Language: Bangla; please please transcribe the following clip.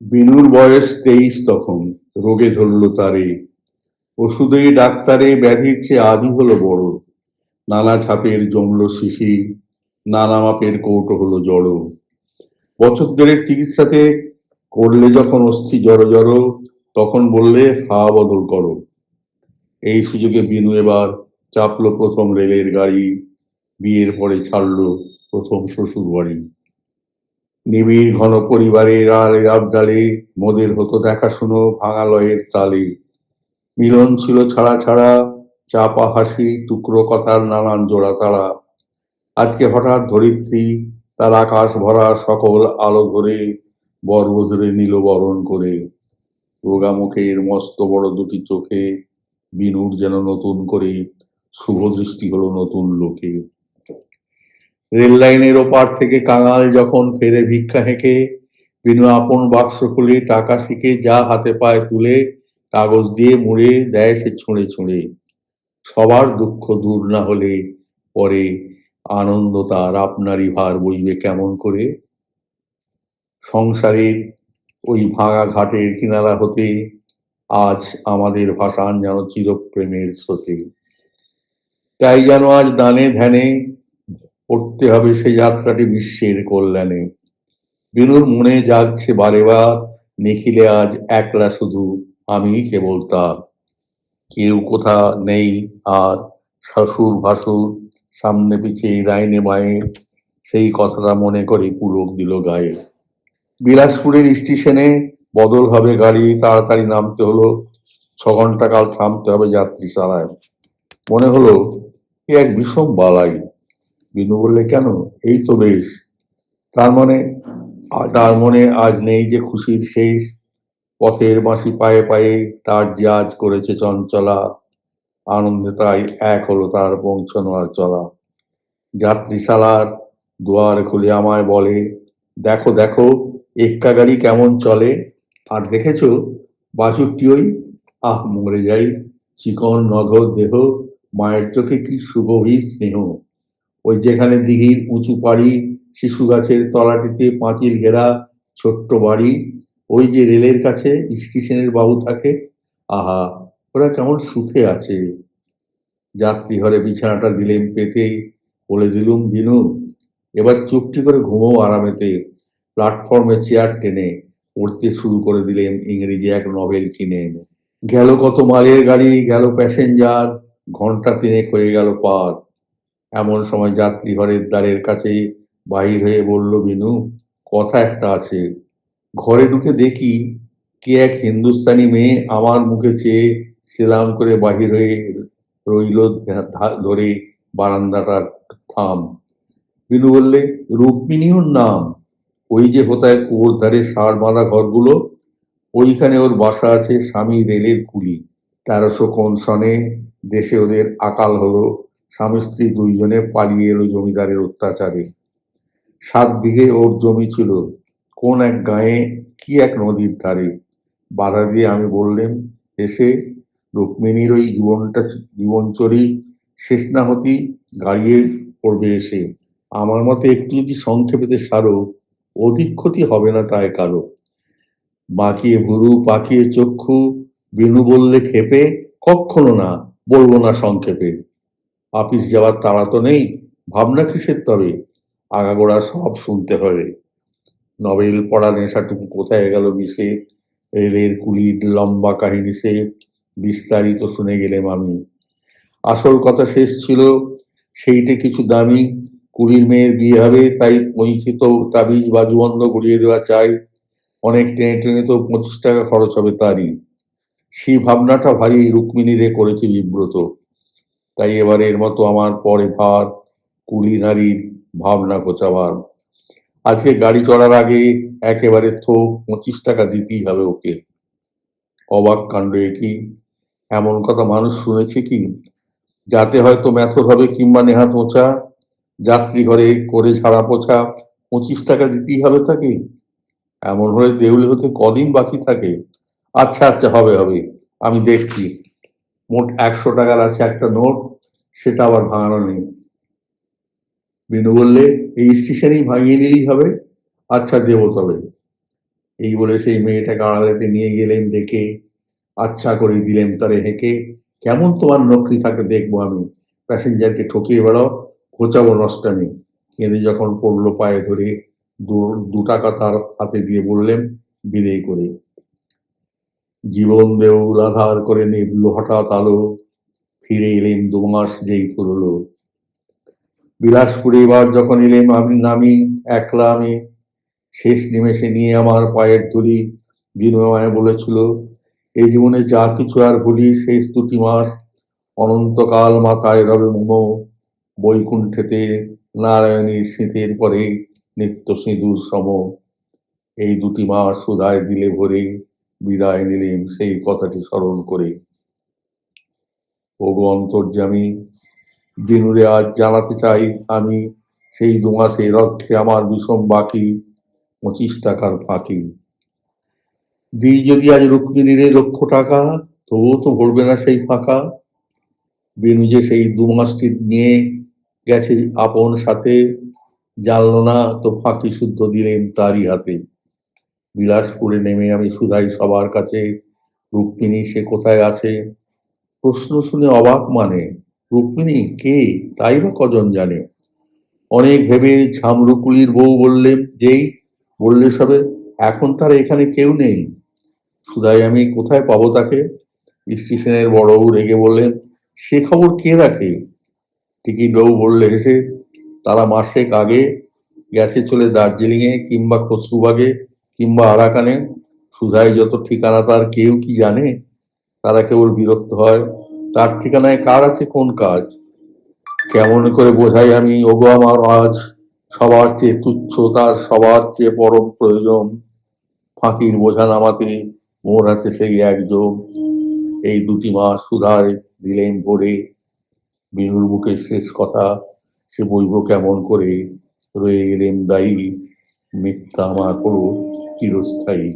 বিনুর বয়স তেইশ তখন। রোগে ধরল তারে ওষুধে ডাক্তারে ব্যাধির চেয়ে আদি হলো বড়। নানা ছাপের জমল শিশি, নানা মাপের কৌটো হলো জড়। বছর দেড়েক চিকিৎসাতে করলে যখন অস্থি জড়ো জড়ো, তখন বললে হাওয়া বদল করো। এই সুযোগে বিনু এবার চাপলো প্রথম রেলের গাড়ি, বিয়ের পরে ছাড়লো প্রথম শ্বশুর বাড়ি নিবিড় ঘন পরিবারের আড়ে আবডালে মোদের হতো দেখাশুনো ভাঙালয়ের তালে। মিলন ছিল ছাড়া ছাড়া, চাপা হাসি, টুকরো কথার নানান জোড়া তারা। আজকে হঠাৎ ধরিত্রী, তার আকাশ ভরা সকল আলো ধরে বর্বধরে নিল বরণ করে। রোগা মুখের মস্ত বড় দুটি চোখে, বিনুর যেন নতুন করে শুভ দৃষ্টি হলো নতুন লোকে। রেল লাইনের ওপার থেকে কাঙাল যখন ফেরে ভিক্ষা হেঁকে, বিনু আপন বাক্স খুলে টাকা শিখে যা হাতে পায় তুলে কাগজ দিয়ে মুড়ে দেয় সে ছুঁড়ে ছুঁড়ে। সবার দুঃখ দূর না হলে পরে আনন্দ তার আপনারই ভার বইবে কেমন করে? সংসারের ওই ভাঙা ঘাটের কিনারা হতে আজ আমাদের ভাসান যেন চিরপ্রেমের স্রোতে। তাই যেন আজ দানে ধ্যানে পড়তে হবে সেই যাত্রাটি বিশ্বের কল্যাণে। বিনুর মনে জাগছে বারে বার নিখিলে আজ একলা শুধু আমি কেবল তার। কেউ কোথা নেই আর, শাশুর ভাসুর সামনে পিছিয়ে ডাইনে বাঁয়ে, সেই কথাটা মনে করে পুলক দিল গায়ে। বিলাসপুরের স্টেশনে বদল হবে গাড়ি, তাড়াতাড়ি নামতে হলো, ছ ঘণ্টা কাল থামতে হবে যাত্রী সারায় মনে হলো, এ এক বিষম বালাই। বিনু বললে কেন? এই তো বেশ। তার মানে তার মনে আজ নেই যে খুশির শেষ। পথের বাঁশি পায়ে পায়ে তার যে আজ করেছে চঞ্চলা। আনন্দে তাই এক হলো তার পৌঁছানো আর চলা। যাত্রীশালার দুয়ার খুলে আমায় বলে, দেখো দেখো, এক্কা গাড়ি কেমন চলে? আর দেখেছ বাছুরটি ওই, আহ, মরে যাই। চিকন নগর দেহ, মায়ের চোখে কি সুগভীর স্নেহ। ওই যেখানে দিঘির উঁচু পাড়ি, শিশু গাছের তলাটিতে পাঁচিল ঘেরা ছোট্ট বাড়ি, ওই যে রেলের কাছে স্টেশনের বাবু থাকে, আহা, ওরা কেমন সুখে আছে। যাত্রী ঘরে বিছানাটা দিলেম পেতে বলে দিলুম দিনু এবার চুপটি করে ঘুমো আরামেতে। প্ল্যাটফর্মে চেয়ার টেনে পড়তে শুরু করে দিলেন ইংরেজি এক নভেল কিনে। গেল কত মালের গাড়ি, গেল প্যাসেঞ্জার ঘণ্টা তিনেক হয়ে গেল পার। এমন সময় যাত্রী ঘরের দ্বারের কাছে বাহির হয়ে বলল, বিনু, কথা একটা আছে। ঘরে ঢুকে দেখি কে এক হিন্দুস্তানি মেয়ে আমার মুখে চেয়ে সেলাম করে বাহির হয়ে রইল ধরে বারান্দাটার থাম। বিনু বললে, রুক্মিণী ওর নাম? ওই যে কোথায় কুয়োর ধারে সার বাঁধা ঘরগুলো, ওইখানে ওর বাসা আছে স্বামী রেলের কুলি তেরোশো কোন সনে দেশে ওদের আকাল হলো স্বামী স্ত্রী দুইজনে পালিয়ে এলো জমিদারের অত্যাচারে। সাত বিঘে ওর জমি ছিল। কোন এক গায়ে কি এক নদীর ধারে? বাধা দিয়ে আমি বললেন, এসে রুক্মিণীর ওই জীবনটা জীবনচরি শেষ না হতি গাড়িয়ে পড়বে এসে। আমার মতে একটু যদি সংক্ষেপেতে সারো, অধিক ক্ষতি হবে না তাই কারও। বাঁকিয়ে ভুরু, পাকিয়ে চক্ষু, বিনু বললে খেপে কখনো না, বলব না সংক্ষেপে। আপিস যাওয়ার তাড়া তো নেই, ভাবনা কিসের তবে? আগাগোড়া সব শুনতে হবে। নভেল পড়া নেশাটুকু কোথায় গেল মিশে? রেলের কুলির লম্বা কাহিনী সে বিস্তারিত শুনে গেলেম আমি আসল কথা শেষ ছিল, সেইটে কিছু দামি কুড়ির মেয়ের বিয়ে হবে, তাই পরিচিত তাবিজ বাজুবন্ধ গড়িয়ে দেওয়া চাই। অনেক টেনে টেনে তো পঁচিশ টাকা খরচ হবে তারই। সেই ভাবনাটা ভারী রুক্মিণীরে করেছে বিব্রত। তাই এবারের মতো আমার পরে ভার কুড়ি নারীর ভাবনা গোছাবার। আজকে গাড়ি চড়ার আগে একেবারে থোক পঁচিশ টাকা দিতেই হবে ওকে। অবাক কাণ্ড কি এমন কথা মানুষ শুনেছে কি? যাতে হয়তো মেথর হবে কিংবা নেহাত মোচা যাত্রী ঘরে করে ঝাড়া পোছা, পঁচিশ টাকা দিতেই হবে তাকে। এমন হলে দেউলে হতে কদিন বাকি থাকে। আচ্ছা আচ্ছা হবে হবে। আমি দেখছি। মোট একশো টাকার আছে একটা নোট, সেটা আবার ভাঙানো নেই। বিনু বললে, এই স্টেশনেই ভাঙিয়ে নিলেই হবে। আচ্ছা দেবো তবে। এই বলে সেই মেয়েটাকে আড়ালেতে নিয়ে গেলেন, ডেকে আচ্ছা করে দিলেন তারে হেঁকে। কেমন তোমার নকরি থাকে দেখব আমি। প্যাসেঞ্জারকে ঠকিয়ে বেড়াও, ঘোচাবো নষ্টামি। কেঁদে যখন পড়ল পায়ে ধরে, দু টাকা তার হাতে দিয়ে বললেন, বিদেয় করে। জীবন দেউল আধার করে নিবল হঠাৎ আলো। ফিরে এলেন দু মাস যেই ফুরলো বিলাসপুরে এবার যখন এলেম আমি নামি একলা আমি, শেষ নিমেষে নিয়ে আমার পায়ের ধুলি বিনয় বলেছিল এই জীবনে যা কিছু আর ভুলি, শেষ দুটি মাস অনন্তকাল মাথায় রবে মোমো বৈকুণ্ঠেতে নারায়ণীর শীতের পরে নিত্য সিঁদুর সম। এই দুটি মাস সুধায় দিলে ভরে বিদায় নিলেন, সেই কথাটি স্মরণ করে। ওগো অন্তর্যামী, দিনুরে আজ জানাতে চাই আমি, সেই দু মাসের অর্থে আমার বিষম বাকি পঁচিশ টাকার ফাঁকি দিই যদি আজ রুক্মিণীর লক্ষ টাকা, তবুও তো ভরবে না সেই ফাঁকা। বেনু যে সেই দু মাসটি নিয়ে গেছে আপন সাথে, জানলো না তো ফাঁকি শুদ্ধ দিলেন তারই হাতে। বিলাসপুরে নেমে আমি শুধাই সবার কাছে, রুক্মিণী সে কোথায় আছে? প্রশ্ন শুনে অবাক মানে রুক্মিণী কে? তাই বা কজন জানে? অনেক ভেবে ঝামরুকুলির বউ বললে, যেই, বললে সবে, এখন তার এখানে কেউ নেই। সুধাই, আমি কোথায় পাবো তাকে? স্টেশনের বড়বাবু রেগে বললেন, সে খবর কে রাখে? টিকিট বাবু বললে হেসে, তারা মাসেক আগে গেছে চলে দার্জিলিং এ কিংবা খসরুবাগে কিংবা আরাকানে সুধাই যত ঠিকানা তার কেউ কি জানে, তারা কেবল বিরক্ত হয়। তার ঠিকানায় কার আছে, কোন কাজ? কেমন করে বোঝাই আমি? ওগো আমার আজ সবার চেয়ে তুচ্ছ, তার সবার চেয়ে পরম প্রয়োজন। ফাঁকির বোঝা নামাতে মোর আছে সেই একযোগ এই দুটি মাস সুধায় দিলেন ভরে। বিনুর বুকে শেষ কথা, সে বইব কেমন করে রয়ে গেলেন দায়ী। মিথ্যা আমার চিরস্থায়ী